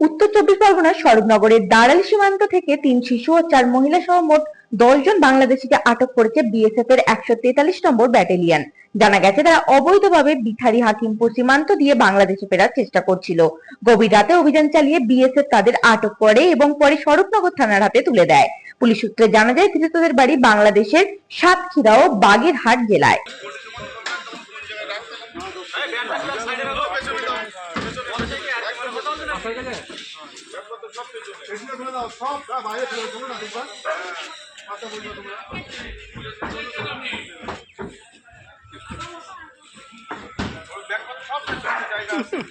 উত্তর চব্বিশ পরগনার স্বরূপনগরের দাঁড়াল সীমান্ত থেকে তিন শিশু ও চার মহিলা সহ মোট দশ জন বাংলাদেশিকে আটক করেছে বিএসএফ এর একশো তেতাল্লিশ নম্বর ব্যাটালিয়ন। জানা গেছে, তারা অবৈধভাবে বিথারি হাকিমপুর সীমান্ত দিয়ে বাংলাদেশে ফেরার চেষ্টা করছিল। গভীর রাতে অভিযান চালিয়ে বিএসএফ তাদের আটক করে এবং পরে স্বরূপনগর থানার হাতে তুলে দেয়। পুলিশ সূত্রে জানা যায়, ধৃতদের বাড়ি বাংলাদেশের সাতক্ষীরা ও বাগেরহাট জেলায়। এগুলো গেছে দাও সব যা বাইরে ফেলে দেবো না দেখবা আচ্ছা বলব তোমরা সব জায়গা আছে।